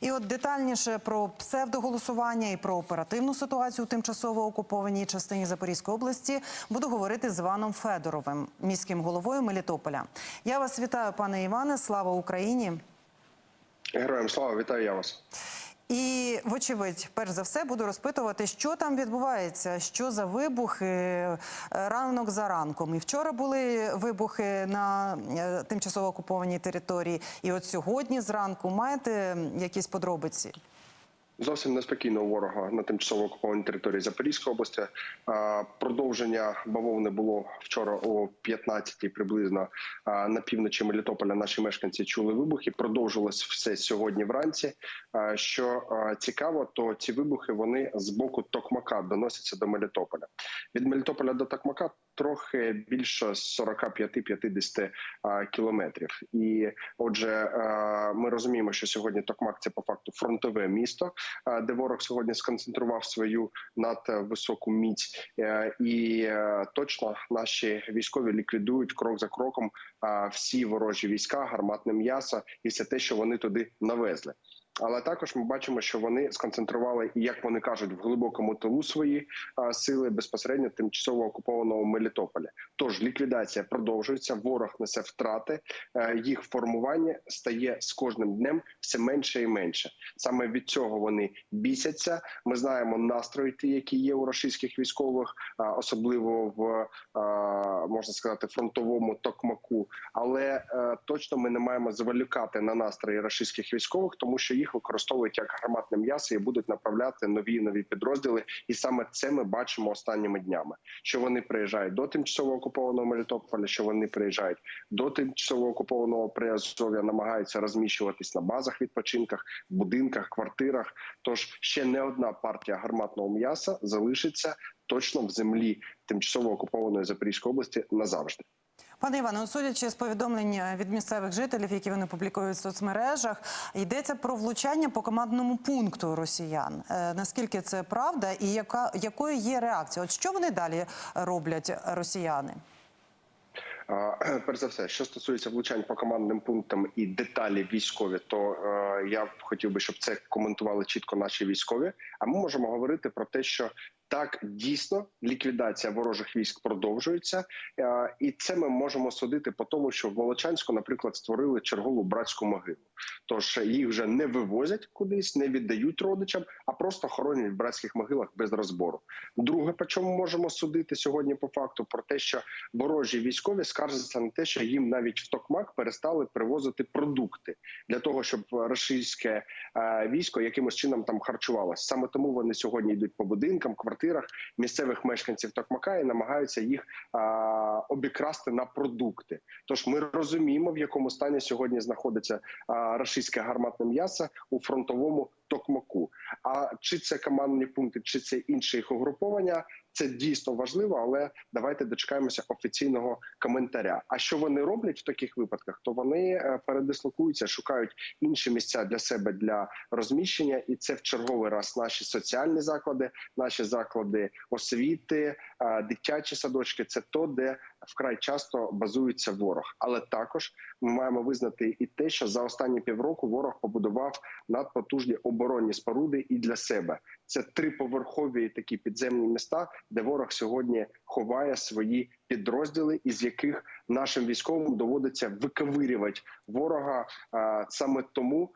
І от детальніше про псевдоголосування і про оперативну ситуацію у тимчасово окупованій частині Запорізької області буду говорити з Іваном Федоровим, міським головою Мелітополя. Я вас вітаю, пане Іване. Слава Україні! Героям слава, вітаю я вас. І, вочевидь, перш за все, буду розпитувати, що там відбувається, що за вибухи е, ранок за ранком. І вчора були вибухи на е, тимчасово окупованій території. І от сьогодні зранку маєте якісь подробиці? Зовсім неспокійно у ворога на тимчасово окупованій території Запорізької області. Продовження бавовни було вчора о 15-й приблизно на півночі Мелітополя. Наші мешканці чули вибухи. Продовжилось все сьогодні вранці. Що цікаво, то ці вибухи вони з боку Токмака доносяться до Мелітополя. Від Мелітополя до Токмака трохи більше 45-50 а, кілометрів. І отже, ми розуміємо, що сьогодні Токмак це по факту фронтове місто, де ворог сьогодні сконцентрував свою надвисоку міць, Е, і е, точно наші військові ліквідують крок за кроком всі ворожі війська, гарматне м'ясо і все те, що вони туди навезли. Але також ми бачимо, що вони сконцентрували, як вони кажуть, в глибокому тилу свої а, сили безпосередньо тимчасово окупованого Мелітополя. Тож ліквідація продовжується. Ворог несе втрати. е, Їх формування стає з кожним днем все менше і менше. Саме від цього вони бісяться. Ми знаємо настрої, ті, які є у російських військових, а, особливо в можна сказати фронтовому токмаку. Але е, точно ми не маємо зволікати на настрої російських військових, тому що їх використовують як гарматне м'ясо і будуть направляти нові нові підрозділи. І саме це ми бачимо останніми днями. Що вони приїжджають до тимчасово окупованого Мелітополя, що вони приїжджають до тимчасово окупованого Приазов'я, намагаються розміщуватись на базах відпочинках, будинках, квартирах. Тож ще не одна партія гарматного м'яса залишиться точно в землі тимчасово окупованої Запорізької області назавжди. Пане Іване, судячи з повідомлень від місцевих жителів, які вони публікують в соцмережах, йдеться про влучання по командному пункту росіян. Е, наскільки це правда, і яка якою є реакція? От що вони далі роблять, росіяни? Перш за все, що стосується влучань по командним пунктам і деталі військові, то е, я б хотів би, щоб це коментували чітко наші військові. А ми можемо говорити про те, що так дійсно ліквідація ворожих військ продовжується, е, і це ми можемо судити по тому, що в Волочанську, наприклад, створили чергову братську могилу. Тож їх вже не вивозять кудись, не віддають родичам, а просто хоронять в братських могилах без розбору. Друге, по чому можемо судити сьогодні по факту про те, що ворожі військові скаржаться на те, що їм навіть в Токмак перестали привозити продукти для того, щоб російське е, військо якимось чином там харчувалося. Саме тому вони сьогодні йдуть по будинкам, квартирах місцевих мешканців Токмака і намагаються їх е, обікрасти на продукти. Тож ми розуміємо, в якому стані сьогодні знаходиться е, російське гарматне м'ясо у фронтовому Токмаку. А чи це командні пункти, чи це інші їх угруповання? Це дійсно важливо, але давайте дочекаємося офіційного коментаря. А що вони роблять в таких випадках? То вони е, передислокуються, шукають інші місця для себе для розміщення, і це в черговий раз наші соціальні заклади, наші заклади освіти, е, дитячі садочки. Це то, де вкрай часто базується ворог. Але також ми маємо визнати і те, що за останні півроку ворог побудував надпотужні оборонні споруди і для себе. Це триповерхові такі підземні міста, де ворог сьогодні ховає свої підрозділи, із яких нашим військовим доводиться виковирювати ворога. Саме тому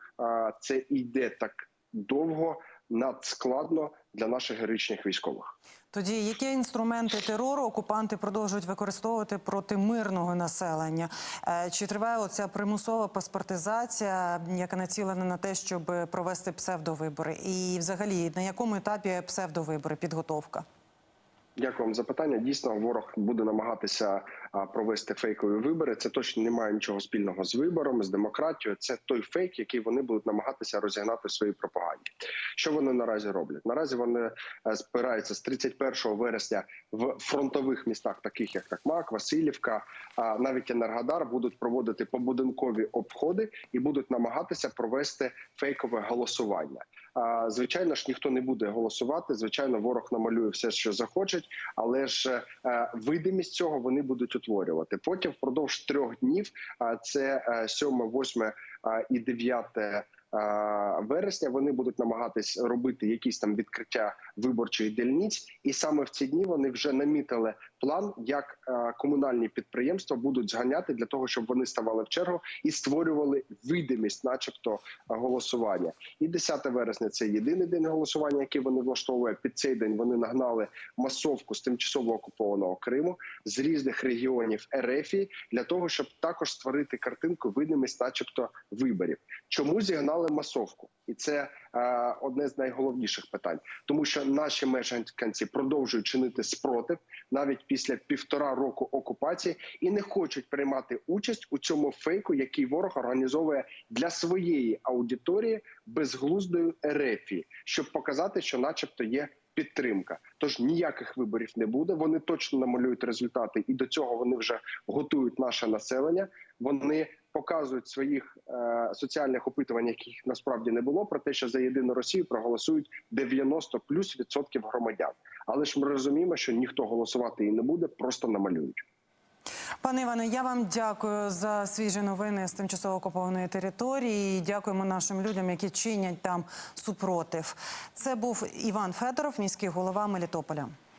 це йде так довго, надскладно для наших героїчних військових. Тоді які інструменти терору окупанти продовжують використовувати проти мирного населення? Е, Чи триває оця примусова паспортизація, яка націлена на те, щоб провести псевдовибори? І, взагалі, на якому етапі псевдовибори підготовка? Дякую вам за питання. Дійсно, ворог буде намагатися провести фейкові вибори. Це точно не має нічого спільного з вибором, з демократією. Це той фейк, який вони будуть намагатися розігнати в своїй пропаганді. Що вони наразі роблять? Наразі вони е, спираються з 31 вересня в фронтових містах, таких як Такмак, Васильівка, навіть Енергодар, будуть проводити побудинкові обходи і будуть намагатися провести фейкове голосування. Звичайно ж, ніхто не буде голосувати. Звичайно, ворог намалює все, що захочуть, але ж е, видимість цього вони будуть утворювати. Потім впродовж трьох днів, це е, 7, 8 е, і 9 е, вересня вони будуть намагатись робити якісь там відкриття виборчих дільниць, і саме в ці дні вони вже намітили план, як комунальні підприємства будуть зганяти для того, щоб вони ставали в чергу і створювали видимість, начебто, голосування. І 10 вересня це єдиний день голосування, який вони влаштовують. Під цей день вони нагнали масовку з тимчасово окупованого Криму з різних регіонів РФ для того, щоб також створити картинку видимість, начебто, виборів. Чому зігнали масовку? І це е, одне з найголовніших питань, тому що наші мешканці продовжують чинити спротив навіть після півтора року окупації і не хочуть приймати участь у цьому фейку, який ворог організовує для своєї аудиторії безглуздою ерефії, щоб показати, що, начебто, є. Підтримка, тож ніяких виборів не буде. Вони точно намалюють результати, і до цього вони вже готують наше населення. Вони показують своїх е, соціальних опитувань, яких насправді не було, про те, що за єдину Росію проголосують 90 плюс відсотків громадян. Але ж ми розуміємо, що ніхто голосувати і не буде, просто намалюють. Пане Іване, я вам дякую за свіжі новини з тимчасово окупованої території. І Дякуємо нашим людям, які чинять там супротив. Це був Іван Федоров, міський голова Мелітополя.